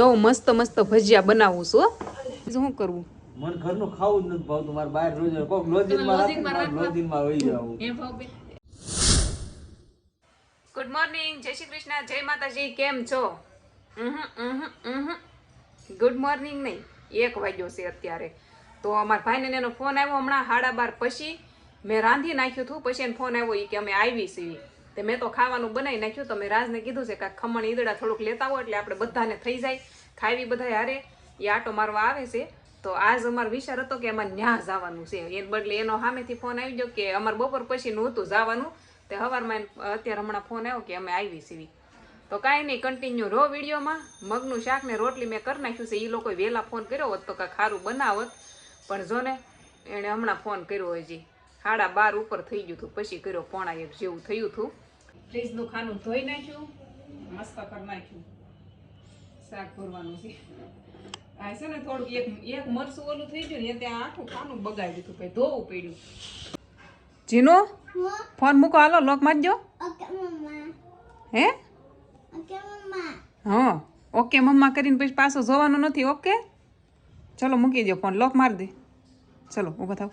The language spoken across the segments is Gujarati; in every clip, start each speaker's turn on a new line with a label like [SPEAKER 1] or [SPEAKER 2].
[SPEAKER 1] જો મસ્ત મસ્ત ભજીયા બનાવું છું શું કરવું
[SPEAKER 2] મને ઘરનું ખાવું જ નથી ભાવતું. મારે બહાર રોજ કોક લોજીનમાં રાખે ને મારે લોજીનમાં વહી જાવું.
[SPEAKER 1] ગુડ મોર્નિંગ જય શ્રી કૃષ્ણ. જય માતાજી. કેમ છો? ગુડ મોર્નિંગ નહીં. એક વાગ્યો છે અત્યારે. તો અમારા ભાઈને એનો ફોન આવ્યો હમણાં સાડા બાર પછી. મેં રાંધી નાખ્યું હતું. પછી એને ફોન આવ્યો એ કે અમે આવી છીએ. તે મેં તો ખાવાનું બનાવી નાખ્યું, તો મેં રાજને કીધું છે કે ખમણ ઈદડા થોડુંક લેતા હોય એટલે આપણે બધાને થઈ જાય. ખાવી બધા હારે. એ આટો મારવા આવે છે. તો આજ અમારો વિચાર હતો કે અમારે ન્યા જવાનું છે. એ બદલે એનો સામેથી ફોન આવી ગયો કે અમારે બપોર પછીનું હતું જવાનું. તે હવારમાં એને અત્યારે હમણાં ફોન આવ્યો કે અમે આવી સીવી તો કાંઈ નહીં કન્ટિન્યુ રહો વિડીયોમાં. મગનું શાક ને રોટલી મેં કરી નાખ્યું છે. એ લોકોએ વહેલા ફોન કર્યો હોત તો કાંઈ ખારું બનાવત. પણ જો ને, એણે હમણાં ફોન કર્યો હજી. સાડા બાર ઉપર થઈ ગયું હતું. પછી કર્યો પોણા એક જેવું થયું હતું. ફ્રીજનું ખાનું ધોઈ નાખ્યું મસ્ત કરી નાખ્યું શાક ભરવાનું છે. આ છે ને થોડુંક એક એક મરસું ઓલું થઈ ગયું ને ત્યાં આખું ખાનું બગાડી દીધું ભાઈ ધોવું પડ્યું. જીનો ફોન મૂકો હાલો લોક મારજો. હે? હા ઓકે મમ્મા કરીને પછી પાછો જોવાનો નથી ઓકે? ચલો મૂકી દો ફોન લોક મારી દે. ચલો ઊભા થાવ.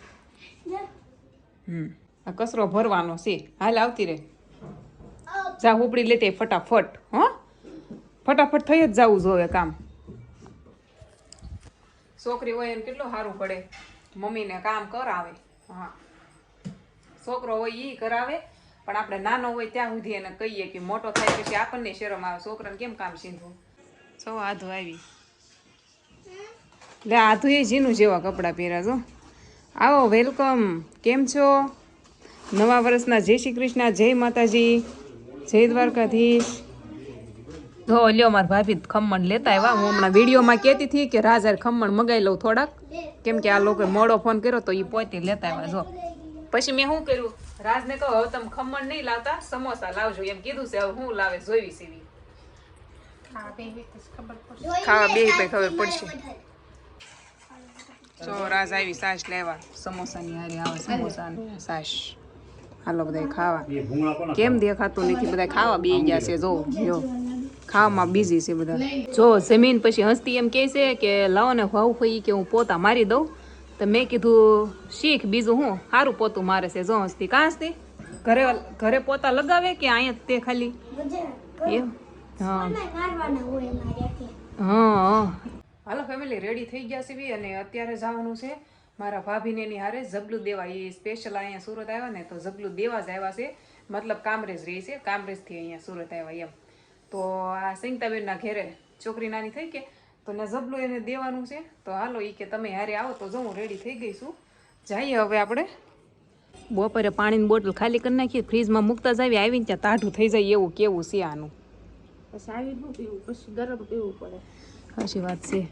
[SPEAKER 1] હમ આ કચરો ભરવાનો છે. હાલ આવતી રે જા ઉપડી લેતે ફટાફટ હો? ફટાફટ થઈ જ જવું જોવે કામ. છોકરી હોય એને કેટલું સારું પડે? મમ્મીને કામ કરાવે. હા. છોકરો હોય એ કરાવે પણ આપણે નાનો હોય ત્યાં સુધી એને કહીએ કે મોટો થાય પછી આપણને શરમ આવે. છોકરાને કેમ કામ સીંધવું? છો આધુ આવી. લે આધુ એ જીનું જેવા કપડાં પહેર્યા છો આવો વેલકમ. કેમ છો? નવા વર્ષના જય શ્રી કૃષ્ણ જય માતાજી. જય દ્વારકાધીશ. જો લ્યો મારા ભાભી ખમણ લેતા આવ્યા. હું હમણાં વિડીયોમાં કહેતી હતી કે રાજાર ખમણ મગાવી લઉં થોડાક. કેમ કે આ લોકોએ મોડો ફોન કર્યો તો એ પોતે લેતા આવ્યા જો. પછી મેં શું કર્યું? રાજને કહો હવે તમે ખમણ નહીં લાવતા સમોસા લાવજો. એમ કીધું છે હવે હું લાવે જોઈ સીવી. ખાવા બે પે ખબર પડશે. જો રાજ આવી સાસ લેવા. સમોસાની હારી આવે સમોસા સાસ. હાલો બધા ખાવા. કેમ દેખાતું નથી? બધા ખાવા બે ગયા છે જો જો. ખાવામાં બીઝી છે બધા. જો જમીન પછી હસતી એમ કહે છે કે લાવો ને ભાવ ફઈ કે હું પોતા મારી દઉં. તો મેં કીધું શીખ બીજું હું? સારું પોતું મારે છે જો હસતી. કાં હસતી? ઘરે ઘરે પોતા લગાવે કે અહીંયા તે ખાલી? એમ? હા. હા હાલો ફેમિલી રેડી થઈ ગયા છે બી અને અત્યારે જવાનું છે. મારા ભાભીને એની હારે ઝબલું દેવા. એ સ્પેશિયલ અહીંયા સુરત આવ્યા ને તો ઝબલું દેવા જ આવ્યા છે. મતલબ કામરેજ રહી છે. કામરેજથી અહીંયા સુરત આવ્યા એમ. તો આ સિંગતાબેનના ઘેરે છોકરી નાની થઈ કે તો ને ઝબલું એને દેવાનું છે. તો હાલો એ કે તમે હારે આવો તો જો હું રેડી થઈ ગઈ છું. જઈએ હવે આપણે. બપોરે પાણીની બોટલ ખાલી કરી નાખીએ ફ્રીજમાં મૂકતા જ આવી આવીને ત્યાં તાઢું થઈ જાય એવું કેવું છે આનું?
[SPEAKER 3] પછી આવી પીવું પછી ગરમ પીવું પડે.
[SPEAKER 1] સાચી વાત છે.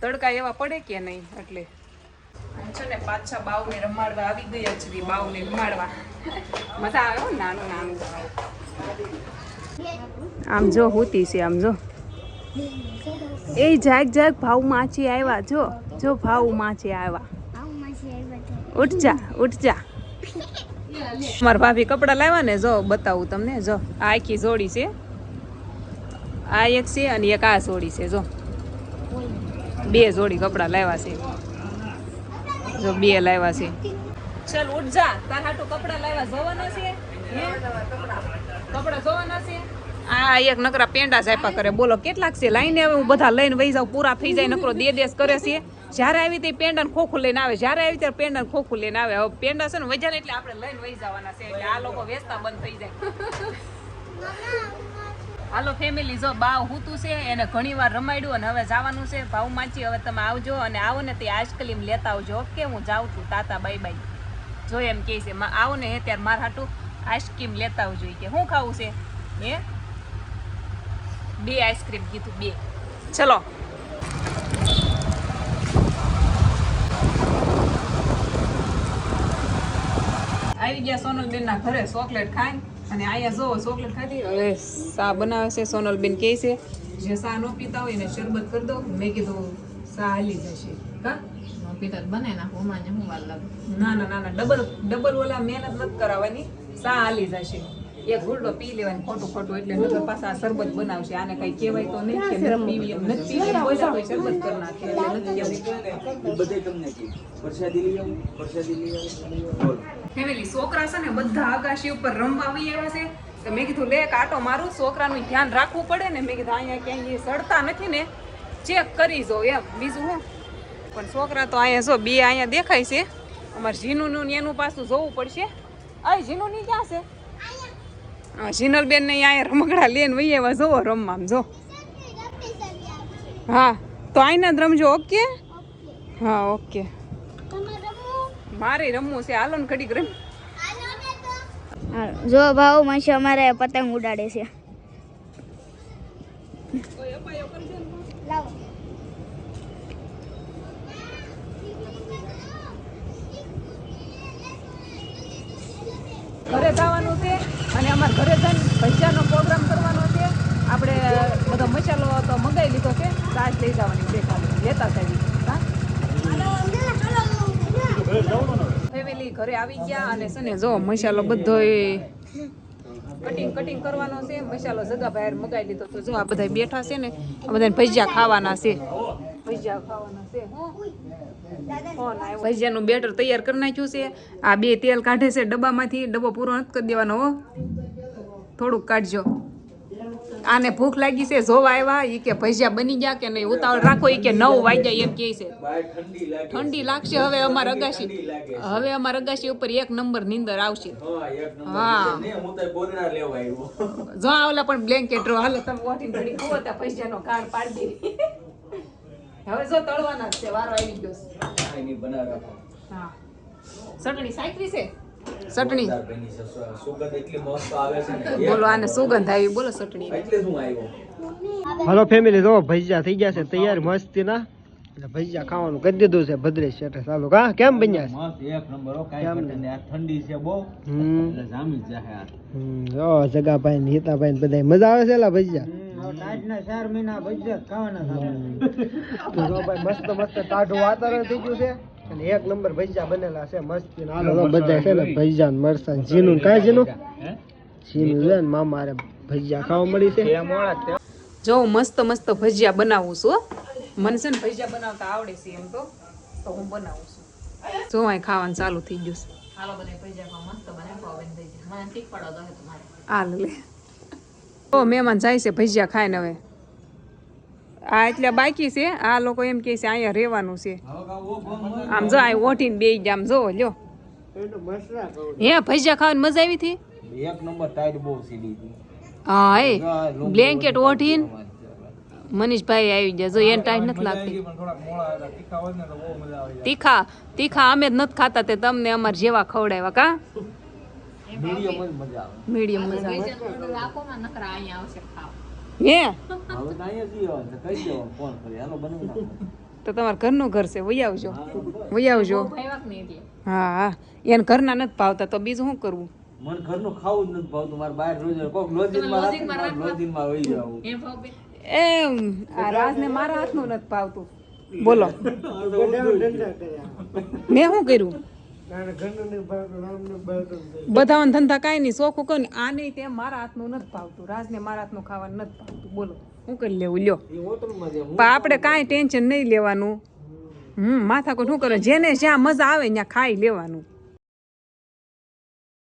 [SPEAKER 1] તડકા એવા પડે કે નહીં એટલે? છે ને પાછા બાવને રમાડવા આવી ગયા છે બાવને રમાડવા. મજા આવે નાનું નાનું આમ જો હોતી છે, આમ જો. એ જાગ જાગ ભાવ માછી આવ્યા જો જો ભાવ માછી આવ્યા ઉઠજા ઉઠજા. ઉઠ મારા ભાભી કપડાં લાવ્યા ને, જો, બતાવું તમને, જો. આખી જોડી છે. આ એક છે અને એક આ જોડી છે, જો. બે જોડી કપડાં લાવ્યા છે. જો બે લાવ્યા છે. ચાલ ઉઠ જા. તાર હાટુ કપડાં લાવ્યા જોવાના છે? કપડાં જોવાના છે? આ એક નકરા પેંડા જ આપ્યા કરે. બોલો કેટલાક છે? લાઈને હવે હું બધા લઈને વહી જાઉં. પૂરા થઈ જાય નકરો દે દેશ કરે છે. જ્યારે આવી તે પેંડા ખોખું લઈને આવે. જ્યારે આવી ત્યારે પેંડા ખોખું લઈને આવે. હવે પેંડા છે ને વજાને એટલે આપણે લઈને વહી જવાના છે. એટલે આ લોકો વેચતા બંધ થઈ જાય. હાલો ફેમિલી જો બાવ હુતું છે, એને ઘણીવાર રમાડ્યું અને હવે જવાનું છે ભાવ માચી, હવે તમે આવજો અને આવો ને તે આઈસ્ક્રીમ લેતા આવજો. ઓકે, હું જાઉં છું. તાતા બાય બાય જો એમ કહે છે આવો ને હે, ત્યારે મારા હાટું આઈસ્ક્રીમ લેતા આવજો. કે શું ખાવું છે? હે? બે આઈસ્ક્રીમ કીધું, બે. ચલો. આવી ગયા સોનલબેન ના ઘરે ચોકલેટ ખાઈ અને અહીંયા જો ચોકલેટ ખાધી. હવે સા બનાવે છે સોનલબેન કહે છે જે સા ન પીતા હોય એને શરબત કરી દો. મેં કીધું સા હાલી જશે. હા?
[SPEAKER 3] પીટર બને ના હું હું વાર લાગે.
[SPEAKER 1] ના ના ના ના ડબલ ડબલ ઓલા મહેનત નથી કરાવવાની. સા હાલી જશે. એક ગુરડો પી લેવાનું ખોટું ખોટું એટલે નગર પાછા આ શરબત બનાવશે. આને કઈ કહેવાય તો નહીં કે નથી પીવી એમ નથી પીવી. એમ બોલ્યા શરબત કરી નાખે એટલે નથી
[SPEAKER 2] કહેવાય. બધે તમને પ્રસાદી લઈ આવું પ્રસાદી લઈ આવું
[SPEAKER 1] ફેમિલી છોકરા છે ને બધા આકાશી ઉપર રમવા આવી આવ્યા છે. તો મેં કીધું લે કાંટો મારું છોકરાનું ધ્યાન રાખવું પડે ને. મેં કીધું અહીંયા ક્યાંય એ સડતા નથી ને. ચેક કરી જો એમ. બીજું હું? પણ છોકરા તો અહીંયા જો બે અહીંયા દેખાય છે. અમારે ઝીનુનું ને એનું પાછું જોવું પડશે. આ ઝીનુની ક્યાં છે? હા ઝીનલબેન ને અહીંયા રમકડા લઈને વહી એવા જોવો રમવા જો હા તો આઈને જ રમજો ઓકે? હા ઓકે. મારે રમવું છે. હાલો ને ઘડીક રમ.
[SPEAKER 4] જો ભાવ માસી અમારે પતંગ ઉડાડે છે.
[SPEAKER 1] ઘરે જવાનું છે. અને અમારા ઘરે જઈને ભજીયાનો પ્રોગ્રામ કરવાનો છે. આપણે બધો મસાલો તો મંગાવી લીધો છે. દાળ લઈ જવાની છે ખાલી. લેતા સાહેબ ફેમિલી ઘરે આવી ગયા અને છે ને જો મસાલો બધો કટિંગ કટિંગ કરવાનો છે. મસાલો જગા બહાર મગાવી લીધો તો જો આ બધા બેઠા છે ને. આ બધા ભજીયા ખાવાના છે. ભજીયા ખાવાના છે. ભજીયાનું બેટર તૈયાર કરી નાખ્યું છે. આ બે તેલ કાઢે છે ડબ્બામાંથી. ડબ્બો પૂરો નથી કરી દેવાનો હો. થોડુંક કાઢજો. આને ભૂખ લાગી છે, જોવા આવ્યા. એ કે ભજીયા બની ગયા કે નહીં? ઉતાવળ રાખો. એ કે નવ વાગ્યા એમ કહે છે.
[SPEAKER 2] ઠંડી
[SPEAKER 1] લાગશે હવે અમાર અગાશી. હવે અમાર અગાશી ઉપર એક નંબર નીંદર આવશે.
[SPEAKER 2] હા.
[SPEAKER 1] જો આવલા પણ બ્લેન્કેટ હાલો, તમે ઓઠી ઘડી ખુવો ત્યાં પાડી દેવી હવે જો તળવાના જ છે વારો આવી ગયો છે.
[SPEAKER 2] નહીં બનાવી રાખો.
[SPEAKER 1] હા. ચટણી સાકરી છે? ચટણી.
[SPEAKER 2] સુગંધ એટલી મસ્ત આવે છે ને.
[SPEAKER 1] બોલો આને સુગંધ આવી બોલો ચટણી.
[SPEAKER 2] એટલે શું આવ્યો.
[SPEAKER 5] હાલો ફેમિલી જો ભજીયા થઈ ગયા છે. તૈયાર મસ્તી ના એટલે ભજીયા ખાવાનું કરી દીધું છે ભદ્રેશ શેઠે. ચાલુ કા કેમ બન્યા છે?
[SPEAKER 2] મસ્ત એક નંબર હો કાંઈ ને આ ઠંડી છે બહુ. એટલે જામી જ જાહે આ.
[SPEAKER 5] હમ, જો જગાભાઈ ને હિતાભાઈ ને બધા મજા આવે છે એલા ભજીયા. હમ. તો જો ભાઈ મસ્ત મસ્ત ટાઢું વાતાવરણ થઈ ગયું છે. અને એક નંબર ભજીયા બનેલા છે મસ્તી. બધા છે ને ભજીયા ને મરસા જીનું કાંઈ જીનું જીનું છે ને મામા હારે ભજીયા ખાવા મળી છે.
[SPEAKER 1] જો હું મસ્ત મસ્ત ભજીયા બનાવું છું હો. મને છે ને ભજીયા બનાવતા આવડે છે એમ તો. તો હું બનાવું છું. જો અહીં ખાવાનું ચાલુ થઈ ગયું છે.
[SPEAKER 3] હાલો બધા ભજીયા મસ્ત બને પાવ થઈ જાય મને શીખવાડો તો તમારે.
[SPEAKER 1] હાલ લે. મહેમાન જાય છે ભજીયા ખાઈને હવે. આ એટલે બાકી છે આ લોકો એમ કહે છે અહીંયા રહેવાનું છે. આમ જો અહીં ઓઠીને બે આમ જો લ્યો. હે ભજીયા ખાવાની મજા આવી હતી?
[SPEAKER 2] એક નંબર ટાઈટ બહુ સીડી
[SPEAKER 1] હા એ. બ્લેન્કેટ ઓઢીને. મનીષભાઈ આવી ગયા. જો એને ટાઈટ નથી લાગતી.
[SPEAKER 2] તીખા
[SPEAKER 1] તીખા અમે જ નથી ખાતા તે તમને અમારે જેવા ખવડાવ્યા કા?
[SPEAKER 2] મીડિયમ જ મજા આવે.
[SPEAKER 1] મીડિયમ મજા આવે.
[SPEAKER 3] ભજીયાનો માં નકરા અહીંયા આવશે ખાવ.
[SPEAKER 1] હે?
[SPEAKER 2] હવે તો અહીંયા હવે તો કહી દેવા ફોન કરી. હાલો બનાવી નાખો.
[SPEAKER 1] તો તમારા ઘરનું ઘર છે. વહી આવજો. વહી આવજો. હા હા. એને ઘરના નથી ભાવતા તો બીજું શું કરવું?
[SPEAKER 2] મને ઘરનું ખાવું જ નથી ભાવતું. મારે બહાર રોજ કોક લોજીનમાં રાખે લોજીનમાં વહી જાવું.
[SPEAKER 3] એમ ભાવ બે
[SPEAKER 1] એમ આ રાજને મારા હાથનું નથી ભાવતું. બોલો. મેં શું કર્યું? બધાના ધંધા કાંઈ નહીં શોખું કહું આ નહીં તે મારા હાથનું નથી ભાવતું રાજને મારા હાથનું ખાવાનું નથી ભાવતું. બોલો શું કરી લેવું? લ્યો. પણ આપણે કાંઈ ટેન્શન નહીં લેવાનું. હમ. માથા કોઈ શું કરે? જેને જ્યાં મજા આવે ત્યાં ખાઈ લેવાનું.